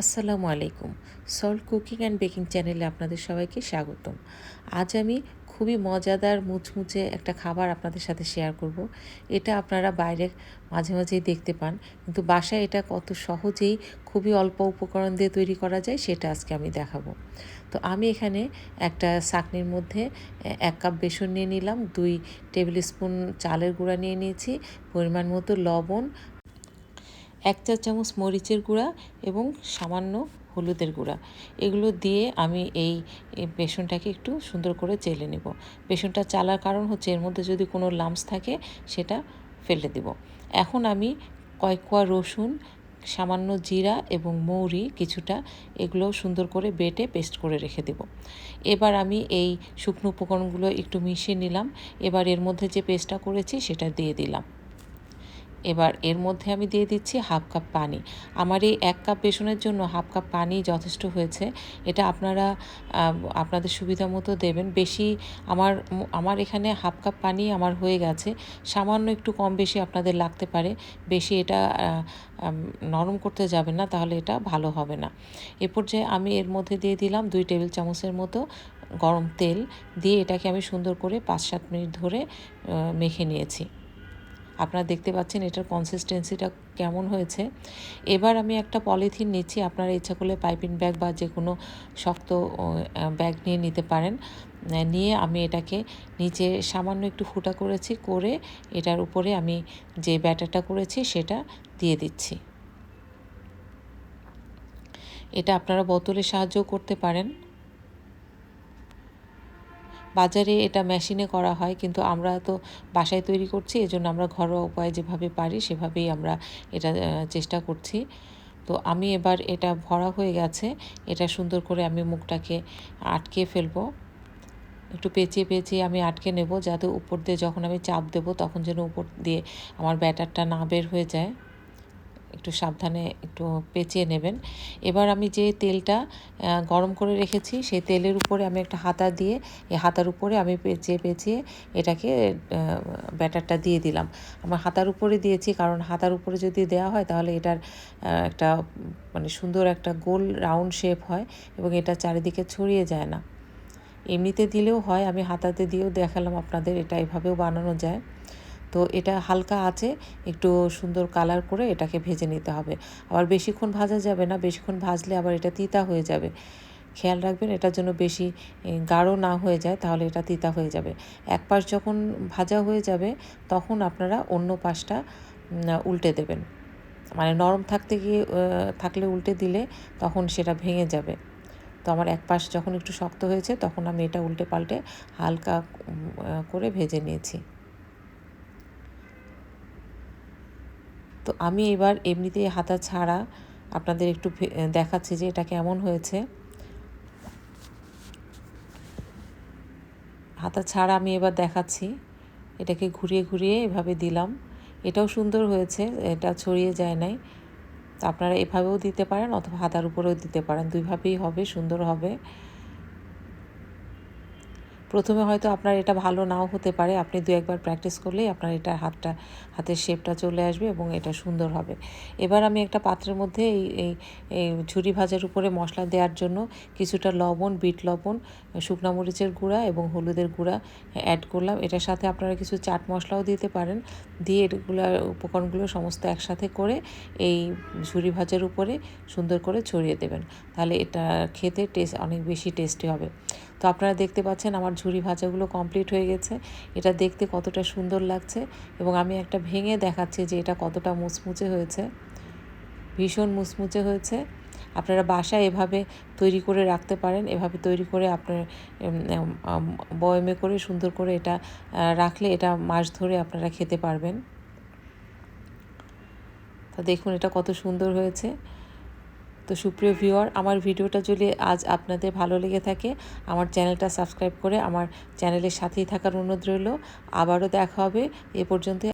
আসসালামু আলাইকুম। Salt cooking and baking চ্যানেলে আপনাদের সবাইকে স্বাগতম। আজ আমি খুবই মজাদার, মুচমুচে একটা খাবার আপনাদের সাথে শেয়ার করব। এটা আপনারা বাইরে মাঝে মাঝেই দেখতে পান, কিন্তু বাসায় এটা কত সহজেই খুবই অল্প উপকরণ দিয়ে তৈরি করা যায় সেটা আজকে আমি দেখাবো। তো আমি এখানে একটা চাকনির মধ্যে এক কাপ বেসন নিয়ে নিলাম, দুই টেবিল স্পুন চালের গুঁড়া নিয়ে নিয়েছি, পরিমাণ মতো লবণ এক চা চামচ মরিচের গুঁড়া এবং সামান্য হলুদের গুঁড়া। এগুলো দিয়ে আমি এই বেসনটাকে একটু সুন্দর করে চেলে নেব। বেসনটা চালার কারণ হচ্ছে এর মধ্যে যদি কোনো লামস থাকে সেটা ফেলে দেব। এখন আমি কয়েক কোয়া রসুন, সামান্য জিরা এবং মৌরি কিছুটা এগুলো সুন্দর করে বেটে পেস্ট করে রেখে দেব। এবার আমি এই শুকনো উপকরণগুলো একটু মিশিয়ে নিলাম। এবার এর মধ্যে যে পেস্টটা করেছি সেটা দিয়ে দিলাম। এবার এর মধ্যে আমি দিয়ে দিচ্ছি হাফ কাপ পানি। আমার এই এক কাপ বেসনের জন্য হাফ কাপ পানি যথেষ্ট হয়েছে। এটা আপনারা আপনাদের সুবিধা মতো দেবেন। বেশি আমার আমার এখানে হাফ কাপ পানি আমার হয়ে গেছে। সামান্য একটু কম বেশি আপনাদের লাগতে পারে। বেশি এটা নরম করতে যাবেন না, তাহলে এটা ভালো হবে না। এ পর্যায়ে আমি এর মধ্যে দিয়ে দিলাম দুই টেবিল চামচের মতো গরম তেল। দিয়ে এটাকে আমি সুন্দর করে পাঁচ সাত মিনিট ধরে মেখে নিয়েছি। আপনারা দেখতে পাচ্ছেন এটার কনসিস্টেন্সিটা কেমন হয়েছে। এবার আমি একটা পলিথিন নিচ্ছি, আপনারা ইচ্ছা করলে পাইপিং ব্যাগ বা যে কোনো শক্ত ব্যাগ নিয়ে নিতে পারেন। নিয়ে আমি এটাকে নিচে সামান্য একটু ফুটা করেছি, করে এটার উপরে আমি যে ব্যাটারটা করেছি সেটা দিয়ে দিচ্ছি। এটা আপনারা বোতলের সাহায্যও করতে পারেন। বাজারে এটা মেশিনে করা হয়, কিন্তু আমরা তো বাসায় তৈরি করছি, এজন্য আমরা ঘরোয়া উপায়ে যেভাবে পারি সেভাবেই আমরা এটা চেষ্টা করছি। তো আমি এবার এটা ভরা হয়ে গেছে, এটা সুন্দর করে আমি মুখটাকে আটকে ফেলব। একটু পেঁচিয়ে পেঁচিয়ে আমি আটকে নেব, যাতে উপর দিয়ে যখন আমি চাপ দেবো, তখন যেন উপর দিয়ে আমার ব্যাটারটা না বের হয়ে যায়। একটু সাবধানে একটু পেঁচিয়ে নেবেন। এবার আমি যে তেলটা গরম করে রেখেছি, সেই তেলের উপরে আমি একটা হাতা দিয়ে, এই হাতার উপরে আমি পেঁচিয়ে পেঁচিয়ে এটাকে ব্যাটারটা দিয়ে দিলাম। আমার হাতার উপরে দিয়েছি, কারণ হাতার উপরে যদি দেওয়া হয় তাহলে এটার একটা মানে সুন্দর একটা গোল, রাউন্ড শেপ হয় এবং এটা চারিদিকে ছড়িয়ে যায় না। এমনিতে দিলেও হয়, আমি হাতাতে দিয়েও দেখালাম আপনাদের, এটা এভাবেও বানানো যায়। তো এটা হালকা আছে একটু সুন্দর কালার করে এটাকে ভেজে নিতে হবে। আবার বেশিক্ষণ ভাজা যাবে না, বেশিক্ষণ ভাজলে আবার এটা তিতা হয়ে যাবে। খেয়াল রাখবেন এটার জন্য বেশি গাঢ় না হয়ে যায় তাহলে এটা তিতা হয়ে যাবে। এক পাশ যখন ভাজা হয়ে যাবে তখন আপনারা অন্য পাশটা উল্টে দেবেন। মানে নরম থাকতে গিয়ে থাকলে উল্টে দিলে তখন সেটা ভেঙে যাবে। তো আমার এক পাশ যখন একটু শক্ত হয়েছে তখন আমি এটা উল্টে পাল্টে হালকা করে ভেজে নিয়েছি। তো আমি এবার এমনিতে হাতা ছাড়া আপনাদের একটু দেখাচ্ছি যে এটা কেমন হয়েছে। হাতা ছাড়া আমি এবার দেখাচ্ছি। এটাকে ঘুরিয়ে ঘুরিয়ে এভাবে দিলাম। এটাও সুন্দর হয়েছে, এটা ছড়িয়ে যায় নাই। তো আপনারা এভাবেও দিতে পারেন অথবা হাতার উপরেও দিতে পারেন। দুইভাবেই হবে, সুন্দর হবে। প্রথমে হয়তো আপনার এটা ভালো নাও হতে পারে। আপনি দু একবার প্র্যাকটিস করলেই আপনার এটা হাতটা, হাতের শেপটা চলে আসবে এবং এটা সুন্দর হবে। এবার আমি একটা পাত্রের মধ্যে এই এই ঝুরি ভাজার উপরে মশলা দেওয়ার জন্য কিছুটা লবণ, বিট লবণ, শুকনা মরিচের গুঁড়া এবং হলুদের গুঁড়া অ্যাড করলাম। এটার সাথে আপনারা কিছু চাট মশলাও দিতে পারেন। দিয়ে এগুলো উপকরণগুলো সমস্ত একসাথে করে এই ঝুরি ভাজার উপরে সুন্দর করে ছড়িয়ে দেবেন। তাহলে এটা খেতে টেস্ট অনেক বেশি টেস্টি হবে। তো আপনারা দেখতে পাচ্ছেন আমার ঝুরি ভাজাগুলো কমপ্লিট হয়ে গেছে। এটা দেখতে কতটা সুন্দর লাগছে এবং আমি একটা ভেঙে দেখাচ্ছি যে এটা কতটা মুচমুচে হয়েছে। ভীষণ মুচমুচে হয়েছে। আপনারা বাসায় এভাবে তৈরি করে রাখতে পারেন, এভাবে তৈরি করে আপনার বয়মে করে সুন্দর করে এটা রাখলে এটা মাস ধরে আপনারা খেতে পারবেন। তো দেখুন এটা কত সুন্দর হয়েছে। তো সুপ্রিয় ভিউয়ার, আমার ভিডিওটা যদি আজ আপনাদের ভালো লেগে থাকে, আমার চ্যানেলটা সাবস্ক্রাইব করে আমার চ্যানেলের সাথেই থাকার অনুরোধ রইল। আবারও দেখা হবে, এ পর্যন্ত